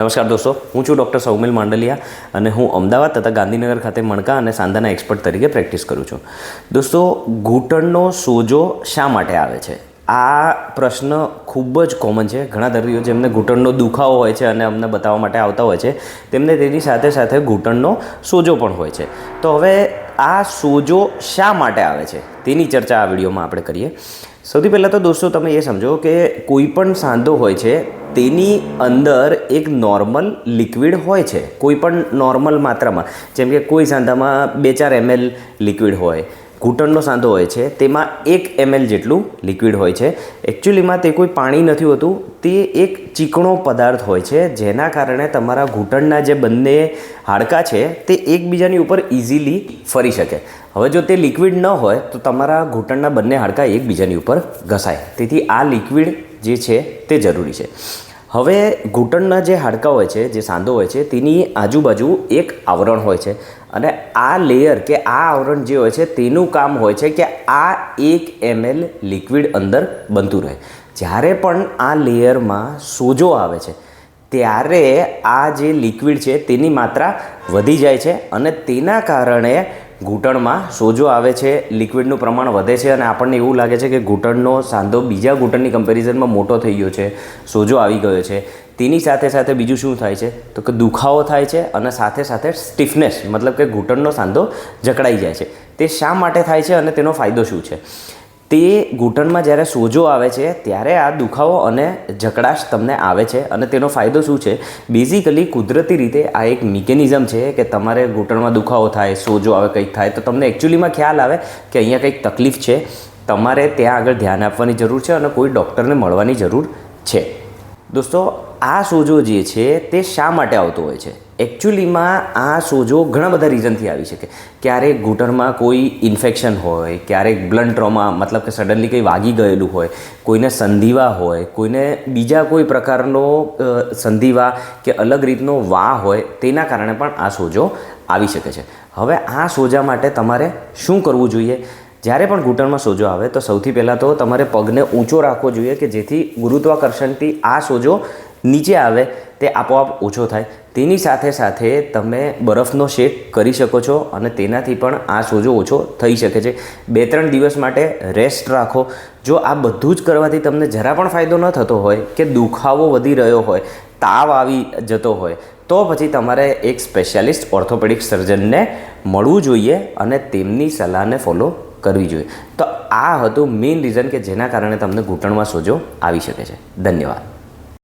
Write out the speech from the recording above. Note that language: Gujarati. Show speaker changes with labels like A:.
A: નમસ્કાર દોસ્તો, હું છું ડૉક્ટર સૌમિલ માંડલિયા અને હું અમદાવાદ તથા ગાંધીનગર ખાતે મણકા અને સાંધાના એક્સપર્ટ તરીકે પ્રેક્ટિસ કરું છું. દોસ્તો, ઘૂંટણનો સોજો શા માટે આવે છે? આ પ્રશ્ન ખૂબ જ કોમન છે. ઘણા દર્દીઓ જેમને ઘૂંટણનો દુખાવો હોય છે અને અમને બતાવવા માટે આવતા હોય છે, તેમને તેની સાથે સાથે ઘૂંટણનો સોજો પણ હોય છે. તો હવે આ સોજો શા માટે આવે છે? તેની ચર્ચા આ વિડીયોમાં આપણે કરીએ. સૌથી પહેલાં તો દોસ્તો, તમે એ સમજો કે કોઈ પણ સાંધો હોય છે તેની અંદર એક નોર્મલ લિક્વિડ હોય છે, કોઈ પણ નોર્મલ માત્રામાં. જેમ કે કોઈ સાંધામાં બે ચાર એમએલ લિક્વિડ હોય, ઘૂંટણનો સાંધો હોય છે, તેમાં એક એમએલ જેટલું લિક્વિડ હોય છે. એકચ્યુઅલીમાં તે કોઈ પાણી નથી હોતું, તે એક ચીકણો પદાર્થ હોય છે, જેના કારણે તમારા ઘૂંટણના જે બંને હાડકાં છે, તે એકબીજાની ઉપર ઇઝીલી ફરી શકે. હવે જો તે લિક્વિડ ન હોય, તો તમારા ઘૂંટણના બંને હાડકાં એકબીજાની ઉપર ઘસાય. તેથી આ લિક્વિડ જે છે તે જરૂરી છે. હવે ઘૂંટણના જે હાડકાં હોય છે, જે સાંધો હોય છે, તેની આજુબાજુ એક આવરણ હોય છે. અને આ લેયર કે આ આવરણ જે હોય છે, તેનું કામ હોય છે કે આ એક એમએલ લિક્વિડ અંદર બનતું રહે. જ્યારે પણ આ લેયરમાં સોજો આવે છે, ત્યારે આ જે લિક્વિડ છે, તેની માત્રા વધી જાય છે અને તેના કારણે ઘૂંટણમાં સોજો આવે છે લિક્વિડનું પ્રમાણ વધે છે અને આપણને એવું લાગે છે કે ઘૂંટણનો સાંધો બીજા ઘૂંટણની કમ્પેરિઝનમાં મોટો થઈ ગયો છે, સોજો આવી ગયો છે. તેની સાથે સાથે બીજું શું થાય છે? તો કે દુખાવો થાય છે અને સાથે સાથે સ્ટીફનેસ મતલબ કે ઘૂંટણનો સાંધો જકડાઈ જાય છે. તે શા માટે થાય છે અને તેનો ફાયદો શું છે? તે ઘૂંટણમાં જ્યારે સોજો આવે છે, ત્યારે આ દુખાવો અને જકડાશ તમને આવે છે. અને તેનો ફાયદો શું છે? બેઝિકલી કુદરતી રીતે આ એક મિકેનિઝમ છે કે તમારે ઘૂંટણમાં દુખાવો થાય, સોજો આવે, કંઈક થાય, તો તમને એકચ્યુઅલીમાં ખ્યાલ આવે કે અહીંયા કંઈક તકલીફ છે. તમારે ત્યાં આગળ ધ્યાન આપવાની જરૂર છે અને કોઈ ડૉક્ટરને મળવાની જરૂર છે. દોસ્તો, આ સોજો જે છે તે શા માટે આવતો હોય છે? એકચ્યુઅલીમાં આ સોજો ઘણા બધા રીઝનથી આવી શકે. ક્યારેક ઘૂંટણમાં કોઈ ઇન્ફેક્શન હોય, ક્યારેક બ્લડ ટ્રોમા મતલબ કે સડનલી કંઈ વાગી ગયેલું હોય, કોઈને સંધિવા હોય, કોઈને બીજા કોઈ પ્રકારનો સંધિવા કે અલગ રીતનો વા હોય, તેના કારણે પણ આ સોજો આવી શકે છે. હવે આ સોજા માટે તમારે શું કરવું જોઈએ? જ્યારે પણ ઘૂંટણમાં સોજો આવે, તો સૌથી પહેલાં તો તમારે પગને ઊંચો રાખવો જોઈએ કે જેથી ગુરુત્વાકર્ષણથી આ સોજો નીચે આવે, તે આપોઆપ ઓછો થાય. તેની સાથે સાથે તમે બરફનો શેક કરી શકો છો અને તેનાથી પણ આ સોજો ઓછો થઈ શકે છે. બે ત્રણ દિવસ માટે રેસ્ટ રાખો. જો આ બધું જ કરવાથી તમને જરા પણ ફાયદો ન થતો હોય કે દુખાવો વધી રહ્યો હોય, તાવ આવી જતો હોય, તો પછી તમારે એક સ્પેશિયાલિસ્ટ ઓર્થોપેડિક સર્જનને મળવું જોઈએ અને તેમની સલાહને ફોલો કરવી જોઈએ. તો આ હતું મેઇન રીઝન કે જેના કારણે તમને ઘૂંટણમાં સોજો આવી શકે છે. ધન્યવાદ.